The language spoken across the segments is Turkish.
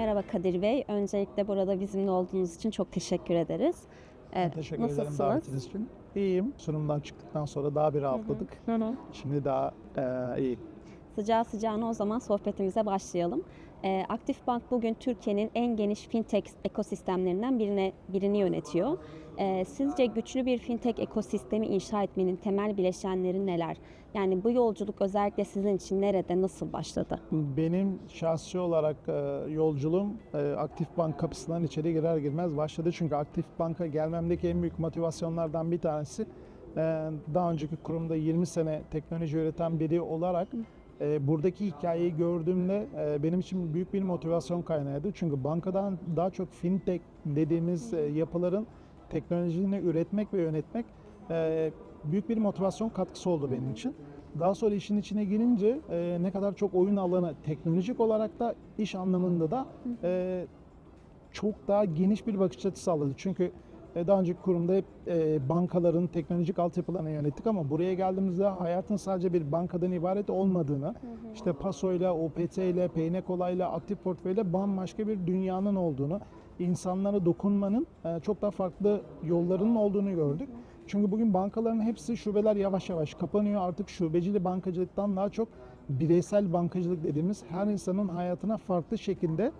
Merhaba Kadir Bey. Öncelikle burada bizimle olduğunuz için çok teşekkür ederiz. Evet, Teşekkür ederim nasılsınız? davetiniz için. İyiyim. Sunumdan çıktıktan sonra daha bir rahatladık. Hı hı. Şimdi daha e, iyi. Sıcağı sıcağına o zaman sohbetimize başlayalım. Ee, Aktif Bank bugün Türkiye'nin en geniş fintech ekosistemlerinden birine birini yönetiyor. Ee, sizce güçlü bir fintech ekosistemi inşa etmenin temel bileşenleri neler? Yani bu yolculuk özellikle sizin için nerede, nasıl başladı? Benim şahsi olarak e, yolculuğum e, Aktif Bank kapısından içeri girer girmez başladı. Çünkü Aktif Bank'a gelmemdeki en büyük motivasyonlardan bir tanesi e, daha önceki kurumda 20 sene teknoloji üreten biri olarak e, buradaki hikayeyi gördüğümde benim için büyük bir motivasyon kaynağıydı. Çünkü bankadan daha çok fintech dediğimiz yapıların teknolojini üretmek ve yönetmek e, büyük bir motivasyon katkısı oldu benim için. Daha sonra işin içine girince e, ne kadar çok oyun alanı teknolojik olarak da iş anlamında da e, çok daha geniş bir bakış açısı sağladı. Çünkü e, daha önceki kurumda hep e, bankaların teknolojik altyapılarını yönettik ama buraya geldiğimizde hayatın sadece bir bankadan ibaret olmadığını, işte Paso'yla, OPT ile, Paynekolay'la, aktif portföyle bambaşka bir dünyanın olduğunu, insanlara dokunmanın e, çok daha farklı yollarının olduğunu gördük. Çünkü bugün bankaların hepsi şubeler yavaş yavaş kapanıyor. Artık şubecili bankacılıktan daha çok bireysel bankacılık dediğimiz her insanın hayatına farklı şekilde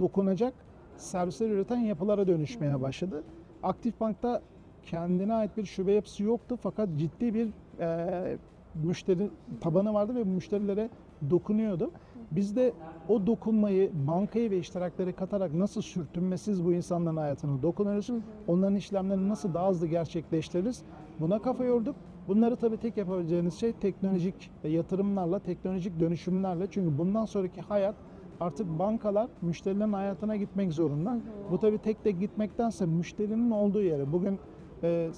dokunacak servisler üreten yapılara dönüşmeye başladı. Aktif Bank'ta kendine ait bir şube yapısı yoktu fakat ciddi bir e, müşteri tabanı vardı ve müşterilere dokunuyordu. Biz de o dokunmayı bankayı ve iştirakleri katarak nasıl sürtünmesiz bu insanların hayatına dokunuyoruz, onların işlemlerini nasıl daha hızlı gerçekleştiririz buna kafa yorduk. Bunları tabii tek yapabileceğiniz şey teknolojik yatırımlarla, teknolojik dönüşümlerle. Çünkü bundan sonraki hayat artık bankalar müşterilerin hayatına gitmek zorunda. Bu tabii tek tek gitmektense müşterinin olduğu yere. Bugün e,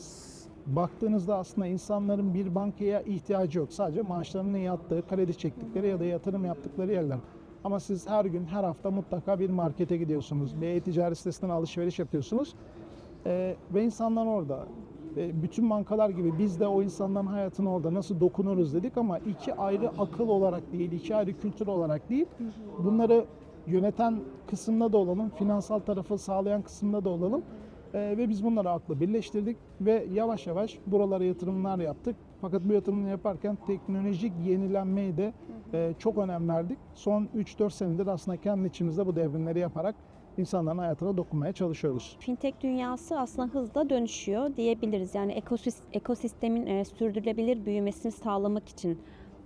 baktığınızda aslında insanların bir bankaya ihtiyacı yok. Sadece maaşlarının yattığı, kredi çektikleri ya da yatırım yaptıkları yerler. Ama siz her gün, her hafta mutlaka bir markete gidiyorsunuz. Bir e-ticaret sitesinden alışveriş yapıyorsunuz. Ee, ve insanlar orada. Ee, bütün bankalar gibi biz de o insanların hayatına orada nasıl dokunuruz dedik ama iki ayrı akıl olarak değil, iki ayrı kültür olarak değil. Bunları yöneten kısımda da olalım, finansal tarafı sağlayan kısımda da olalım. Ee, ve biz bunları aklı birleştirdik ve yavaş yavaş buralara yatırımlar yaptık. Fakat bu yatırımları yaparken teknolojik yenilenmeyi de e, çok önem verdik. Son 3-4 senedir aslında kendi içimizde bu devrimleri yaparak insanların hayatına dokunmaya çalışıyoruz. Fintech dünyası aslında hızla dönüşüyor diyebiliriz. Yani ekosis- ekosistemin e, sürdürülebilir büyümesini sağlamak için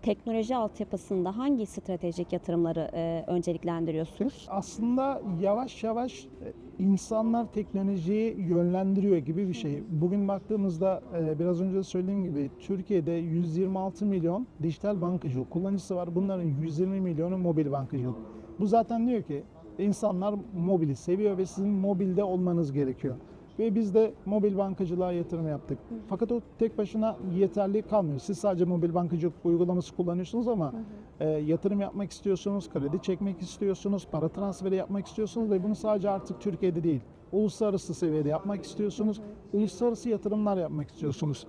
teknoloji altyapısında hangi stratejik yatırımları e, önceliklendiriyorsunuz? Aslında yavaş yavaş e, insanlar teknolojiyi yönlendiriyor gibi bir şey. Bugün baktığımızda e, biraz önce söylediğim gibi Türkiye'de 126 milyon dijital bankacılık kullanıcısı var. Bunların 120 milyonu mobil bankacılık. Bu zaten diyor ki insanlar mobili seviyor ve sizin mobilde olmanız gerekiyor. Ve biz de mobil bankacılığa yatırım yaptık. Fakat o tek başına yeterli kalmıyor. Siz sadece mobil bankacılık uygulaması kullanıyorsunuz ama e, yatırım yapmak istiyorsunuz, kredi çekmek istiyorsunuz, para transferi yapmak istiyorsunuz ve bunu sadece artık Türkiye'de değil, uluslararası seviyede yapmak istiyorsunuz. Uluslararası yatırımlar yapmak istiyorsunuz.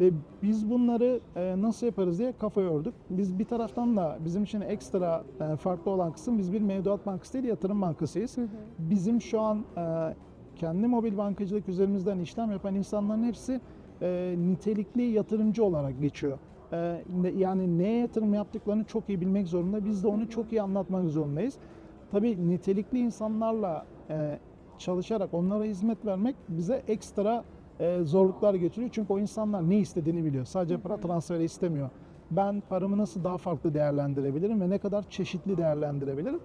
Ve biz bunları e, nasıl yaparız diye kafa yorduk. Biz bir taraftan da bizim için ekstra e, farklı olan kısım biz bir mevduat bankası değil yatırım bankasıyız. Bizim şu an e, kendi mobil bankacılık üzerimizden işlem yapan insanların hepsi e, nitelikli yatırımcı olarak geçiyor. E, yani neye yatırım yaptıklarını çok iyi bilmek zorunda. Biz de onu çok iyi anlatmak zorundayız. Tabii nitelikli insanlarla e, çalışarak onlara hizmet vermek bize ekstra e, zorluklar getiriyor. Çünkü o insanlar ne istediğini biliyor. Sadece para transferi istemiyor. Ben paramı nasıl daha farklı değerlendirebilirim ve ne kadar çeşitli değerlendirebilirim?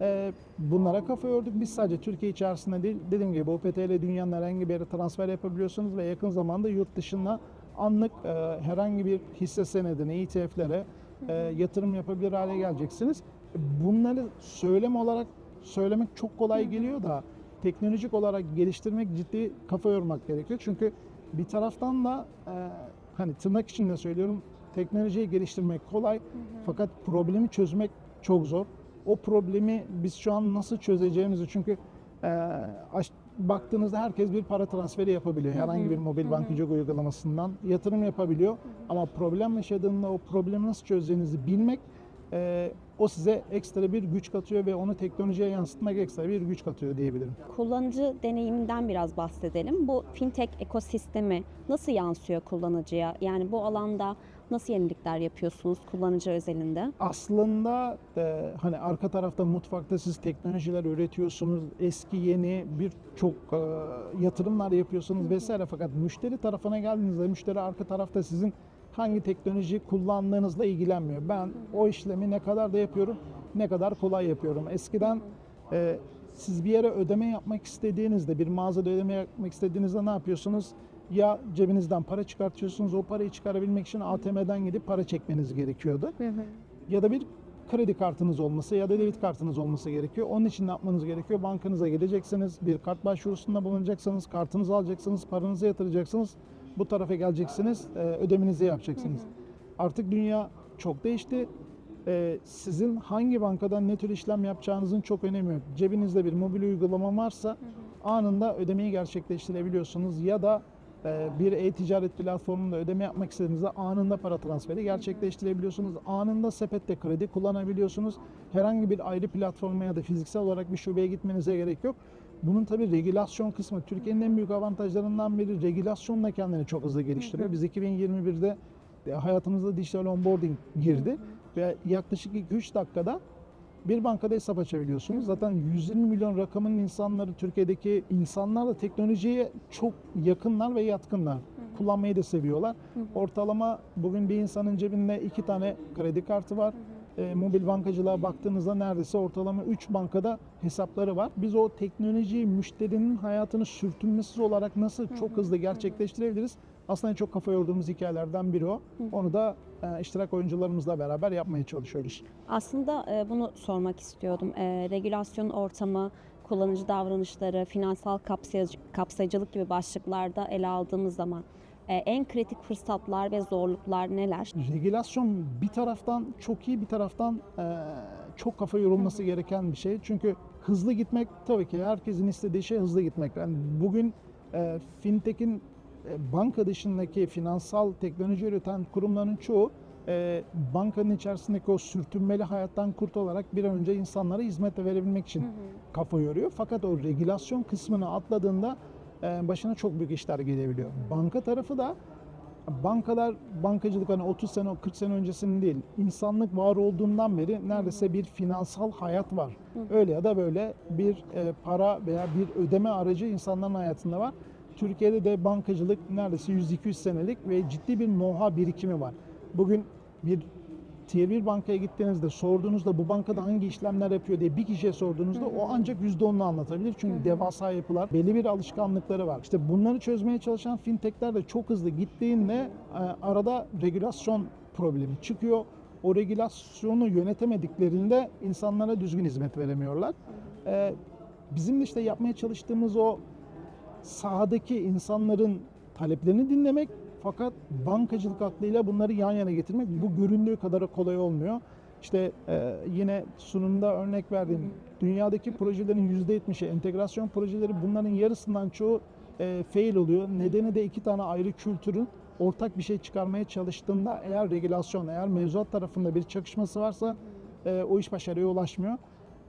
E, bunlara kafa yorduk. Biz sadece Türkiye içerisinde değil, dediğim gibi OPT ile dünyanın herhangi bir yere transfer yapabiliyorsunuz ve yakın zamanda yurt dışına anlık e, herhangi bir hisse senedine, ETF'lere e, yatırım yapabilir hale geleceksiniz. Bunları söylem olarak söylemek çok kolay geliyor da teknolojik olarak geliştirmek ciddi kafa yormak gerekiyor. Çünkü bir taraftan da e, hani tırnak içinde söylüyorum teknolojiyi geliştirmek kolay fakat problemi çözmek çok zor. O problemi biz şu an nasıl çözeceğimizi çünkü e, baktığınızda herkes bir para transferi yapabiliyor. Herhangi bir mobil bankacılık uygulamasından yatırım yapabiliyor. Ama problem yaşadığında o problemi nasıl çözeceğinizi bilmek e, o size ekstra bir güç katıyor ve onu teknolojiye yansıtmak ekstra bir güç katıyor diyebilirim. Kullanıcı deneyiminden biraz bahsedelim. Bu fintech ekosistemi nasıl yansıyor kullanıcıya? Yani bu alanda nasıl yenilikler yapıyorsunuz kullanıcı özelinde? Aslında e, hani arka tarafta mutfakta siz teknolojiler üretiyorsunuz, eski yeni birçok e, yatırımlar yapıyorsunuz vesaire fakat müşteri tarafına geldiğinizde müşteri arka tarafta sizin hangi teknolojiyi kullandığınızla ilgilenmiyor. Ben o işlemi ne kadar da yapıyorum, ne kadar kolay yapıyorum. Eskiden e, siz bir yere ödeme yapmak istediğinizde, bir mağazada ödeme yapmak istediğinizde ne yapıyorsunuz? Ya cebinizden para çıkartıyorsunuz, o parayı çıkarabilmek için ATM'den gidip para çekmeniz gerekiyordu ya da bir kredi kartınız olması ya da debit kartınız olması gerekiyor. Onun için ne yapmanız gerekiyor? Bankanıza gideceksiniz, bir kart başvurusunda bulunacaksınız, kartınızı alacaksınız, paranızı yatıracaksınız. Bu tarafa geleceksiniz, e, ödemenizi yapacaksınız. Artık dünya çok değişti. E, Sizin hangi bankadan ne tür işlem yapacağınızın çok önemi yok. Cebinizde bir mobil uygulama varsa anında ödemeyi gerçekleştirebiliyorsunuz ya da bir e-ticaret platformunda ödeme yapmak istediğinizde anında para transferi gerçekleştirebiliyorsunuz. Anında sepette kredi kullanabiliyorsunuz. Herhangi bir ayrı platforma ya da fiziksel olarak bir şubeye gitmenize gerek yok. Bunun tabii regülasyon kısmı Türkiye'nin en büyük avantajlarından biri regülasyonla kendini çok hızlı geliştiriyor. Biz 2021'de e, hayatımızda dijital onboarding girdi ve yaklaşık 2-3 dakikada bir bankada hesap açabiliyorsunuz. Zaten 120 milyon rakamın insanları Türkiye'deki insanlar da teknolojiye çok yakınlar ve yatkınlar. Kullanmayı da seviyorlar. Ortalama bugün bir insanın cebinde iki tane kredi kartı var. E, mobil bankacılığa baktığınızda neredeyse ortalama 3 bankada hesapları var. Biz o teknolojiyi müşterinin hayatını sürtünmesiz olarak nasıl çok hızlı gerçekleştirebiliriz? Aslında en çok kafa yorduğumuz hikayelerden biri o. Onu da e, iştirak oyuncularımızla beraber yapmaya çalışıyoruz. Aslında e, bunu sormak istiyordum. E, regülasyon ortamı, kullanıcı davranışları, finansal kapsayıcı, kapsayıcılık gibi başlıklarda ele aldığımız zaman e, en kritik fırsatlar ve zorluklar neler? Regülasyon bir taraftan çok iyi bir taraftan e, çok kafa yorulması gereken bir şey. Çünkü hızlı gitmek tabii ki herkesin istediği şey hızlı gitmek. Yani bugün e, fintech'in banka dışındaki finansal teknoloji üreten kurumların çoğu e, bankanın içerisindeki o sürtünmeli hayattan kurtularak bir an önce insanlara hizmet verebilmek için kafa yoruyor. Fakat o regülasyon kısmını atladığında e, başına çok büyük işler gelebiliyor. Banka tarafı da bankalar bankacılık hani 30 sene 40 sene öncesinin değil insanlık var olduğundan beri neredeyse bir finansal hayat var. Öyle ya da böyle bir e, para veya bir ödeme aracı insanların hayatında var. Türkiye'de de bankacılık neredeyse 100-200 senelik ve ciddi bir know-how birikimi var. Bugün bir Tier 1 bankaya gittiğinizde sorduğunuzda bu bankada hangi işlemler yapıyor diye bir kişiye sorduğunuzda o ancak %10'unu anlatabilir. Çünkü devasa yapılar, belli bir alışkanlıkları var. İşte bunları çözmeye çalışan fintechler de çok hızlı gittiğinde e, arada regülasyon problemi çıkıyor. O regülasyonu yönetemediklerinde insanlara düzgün hizmet veremiyorlar. E, Bizim de işte yapmaya çalıştığımız o sahadaki insanların taleplerini dinlemek fakat bankacılık aklıyla bunları yan yana getirmek bu göründüğü kadar kolay olmuyor. İşte e, yine sunumda örnek verdiğim dünyadaki projelerin %70'i entegrasyon projeleri bunların yarısından çoğu e, fail oluyor. Nedeni de iki tane ayrı kültürün ortak bir şey çıkarmaya çalıştığında eğer regülasyon, eğer mevzuat tarafında bir çakışması varsa e, o iş başarıya ulaşmıyor.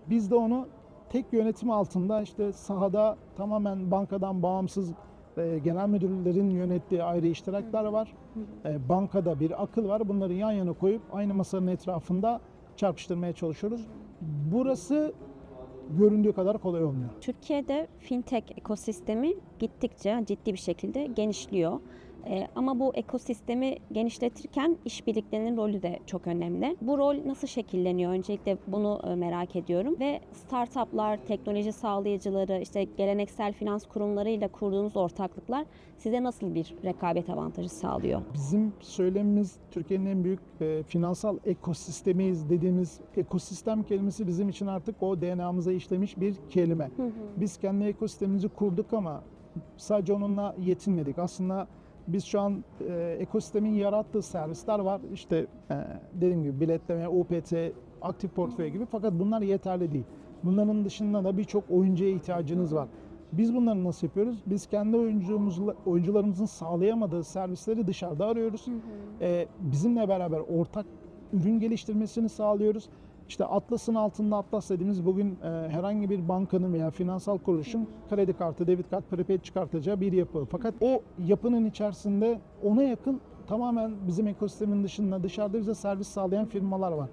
Biz de onu tek yönetim altında işte sahada tamamen bankadan bağımsız e, genel müdürlerin yönettiği ayrı iştiraklar var. E, bankada bir akıl var. Bunları yan yana koyup aynı masanın etrafında çarpıştırmaya çalışıyoruz. Burası göründüğü kadar kolay olmuyor. Türkiye'de fintech ekosistemi gittikçe ciddi bir şekilde genişliyor. Ee, ama bu ekosistemi genişletirken işbirliklerinin rolü de çok önemli. Bu rol nasıl şekilleniyor? Öncelikle bunu e, merak ediyorum. Ve startuplar, teknoloji sağlayıcıları, işte geleneksel finans kurumlarıyla kurduğunuz ortaklıklar size nasıl bir rekabet avantajı sağlıyor? Bizim söylemimiz Türkiye'nin en büyük e, finansal ekosistemiyiz dediğimiz ekosistem kelimesi bizim için artık o DNA'mıza işlemiş bir kelime. Biz kendi ekosistemimizi kurduk ama sadece onunla yetinmedik. Aslında biz şu an e, ekosistemin yarattığı servisler var. İşte e, dediğim gibi biletleme, UPT, aktif portföy gibi fakat bunlar yeterli değil. Bunların dışında da birçok oyuncuya ihtiyacınız var. Biz bunları nasıl yapıyoruz? Biz kendi oyuncumuzla, oyuncularımızın sağlayamadığı servisleri dışarıda arıyoruz. Ee, bizimle beraber ortak ürün geliştirmesini sağlıyoruz. İşte Atlas'ın altında Atlas dediğimiz bugün e, herhangi bir bankanın veya finansal kuruluşun kredi kartı, debit kart, prepaid çıkartacağı bir yapı. Fakat o yapının içerisinde ona yakın tamamen bizim ekosistemin dışında dışarıda bize servis sağlayan firmalar var.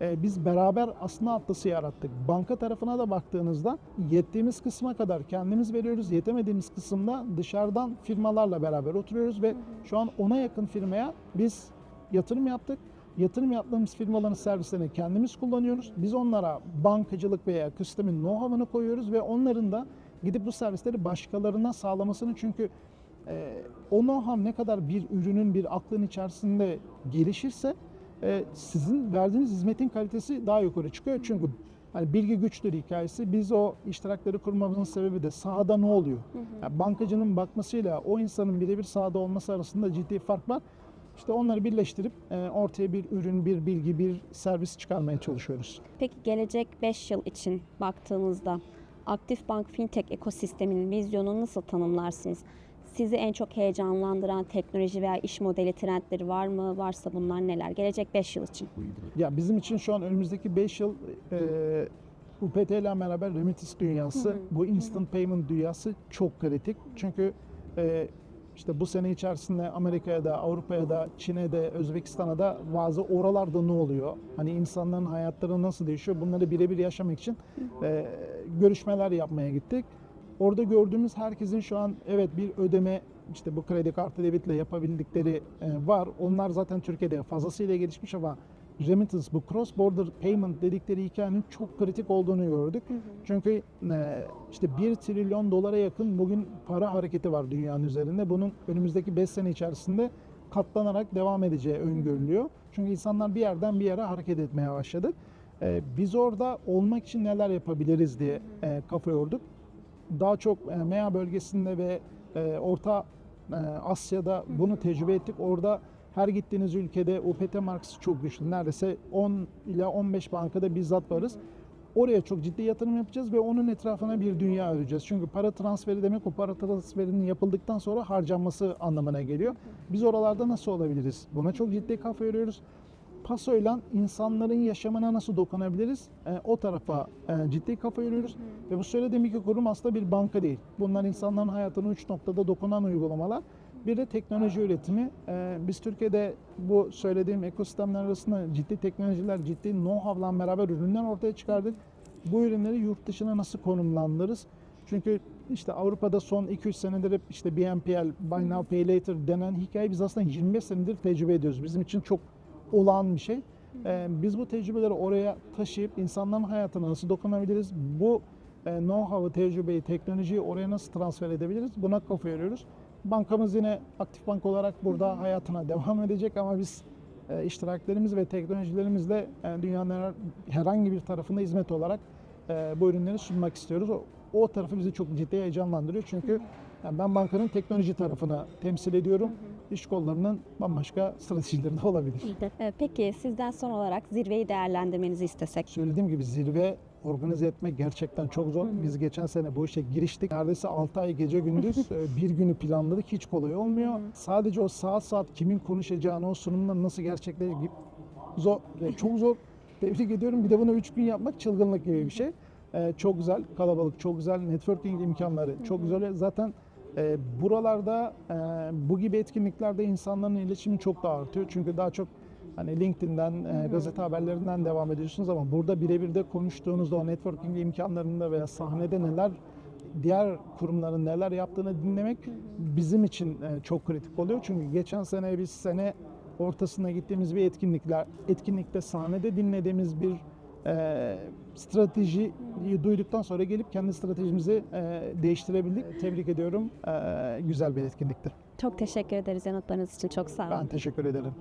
E, biz beraber aslında Atlas'ı yarattık. Banka tarafına da baktığınızda yettiğimiz kısma kadar kendimiz veriyoruz. Yetemediğimiz kısımda dışarıdan firmalarla beraber oturuyoruz ve şu an ona yakın firmaya biz yatırım yaptık. Yatırım yaptığımız firmaların servislerini kendimiz kullanıyoruz. Biz onlara bankacılık veya ekosistemin know-how'ını koyuyoruz ve onların da gidip bu servisleri başkalarına sağlamasını çünkü e, o know-how ne kadar bir ürünün bir aklın içerisinde gelişirse e, sizin verdiğiniz hizmetin kalitesi daha yukarı çıkıyor. Çünkü hani bilgi güçtür hikayesi. Biz o iştirakleri kurmamızın sebebi de sahada ne oluyor? Yani bankacının bakmasıyla o insanın birebir sahada olması arasında ciddi fark var. İşte onları birleştirip e, ortaya bir ürün, bir bilgi, bir servis çıkarmaya çalışıyoruz. Peki gelecek 5 yıl için baktığınızda Aktif Bank Fintech ekosisteminin vizyonunu nasıl tanımlarsınız? Sizi en çok heyecanlandıran teknoloji veya iş modeli trendleri var mı? Varsa bunlar neler? Gelecek 5 yıl için. Ya bizim için şu an önümüzdeki 5 yıl e, UPT ile beraber remittance dünyası, bu instant payment dünyası çok kritik. Çünkü e, işte bu sene içerisinde Amerika'ya da, Avrupa'ya da, Çin'e de, Özbekistan'a da bazı oralarda ne oluyor? Hani insanların hayatları nasıl değişiyor? Bunları birebir yaşamak için e, görüşmeler yapmaya gittik. Orada gördüğümüz herkesin şu an evet bir ödeme işte bu kredi kartı debitle yapabildikleri e, var. Onlar zaten Türkiye'de fazlasıyla gelişmiş ama remittance bu cross border payment dedikleri hikayenin çok kritik olduğunu gördük. Çünkü e, işte 1 trilyon dolara yakın bugün para hareketi var dünyanın üzerinde. Bunun önümüzdeki 5 sene içerisinde katlanarak devam edeceği öngörülüyor. Çünkü insanlar bir yerden bir yere hareket etmeye başladı. E, biz orada olmak için neler yapabiliriz diye e, kafa yorduk daha çok e, MEA bölgesinde ve e, Orta e, Asya'da bunu tecrübe ettik. Orada her gittiğiniz ülkede UPT markası çok güçlü. Neredeyse 10 ila 15 bankada bizzat varız. Oraya çok ciddi yatırım yapacağız ve onun etrafına bir dünya öreceğiz. Çünkü para transferi demek o para transferinin yapıldıktan sonra harcanması anlamına geliyor. Biz oralarda nasıl olabiliriz? Buna çok ciddi kafa yoruyoruz. Paso'yla insanların yaşamına nasıl dokunabiliriz? E, o tarafa e, ciddi kafa yoruyoruz. Ve bu söylediğim iki kurum aslında bir banka değil. Bunlar insanların hayatına üç noktada dokunan uygulamalar. Bir de teknoloji üretimi. E, biz Türkiye'de bu söylediğim ekosistemler arasında ciddi teknolojiler, ciddi know-how'la beraber ürünler ortaya çıkardık. Bu ürünleri yurt dışına nasıl konumlandırırız? Çünkü işte Avrupa'da son 2-3 senedir hep işte BNPL, Buy Now Pay Later denen hikayeyi biz aslında 25 senedir tecrübe ediyoruz. Bizim için çok olağan bir şey. Ee, biz bu tecrübeleri oraya taşıyıp insanların hayatına nasıl dokunabiliriz? Bu e, know-how'ı, tecrübeyi, teknolojiyi oraya nasıl transfer edebiliriz? Buna kafa yoruyoruz. Bankamız yine aktif bank olarak burada hayatına devam edecek ama biz e, iştiraklerimiz ve teknolojilerimizle e, dünyanın her- herhangi bir tarafında hizmet olarak e, bu ürünleri sunmak istiyoruz. O, o tarafı bizi çok ciddi heyecanlandırıyor çünkü yani ben bankanın teknoloji tarafını temsil ediyorum. İş kollarının bambaşka stratejileri de olabilir. Ee, Peki sizden son olarak zirveyi değerlendirmenizi istesek. Söylediğim gibi zirve organize etmek gerçekten çok zor. Biz geçen sene bu işe giriştik. Neredeyse 6 ay gece gündüz e, bir günü planladık. Hiç kolay olmuyor. Sadece o saat saat kimin konuşacağını, o sunumların nasıl gerçekleşecek zor, çok zor. Tebrik ediyorum. Bir de bunu 3 gün yapmak çılgınlık gibi bir şey. E, çok güzel kalabalık, çok güzel networking imkanları, çok güzel. Zaten e, buralarda e, bu gibi etkinliklerde insanların iletişimi çok daha artıyor. Çünkü daha çok hani LinkedIn'den, e, gazete haberlerinden devam ediyorsunuz ama burada birebir de konuştuğunuzda o networking imkanlarında veya sahnede neler diğer kurumların neler yaptığını dinlemek bizim için e, çok kritik oluyor. Çünkü geçen sene biz sene ortasına gittiğimiz bir etkinlikler etkinlikte sahnede dinlediğimiz bir e, stratejiyi duyduktan sonra gelip kendi stratejimizi e, değiştirebildik. Tebrik ediyorum. E, güzel bir etkinlikti. Çok teşekkür ederiz yanıtlarınız için. Çok sağ olun. Ben teşekkür ederim.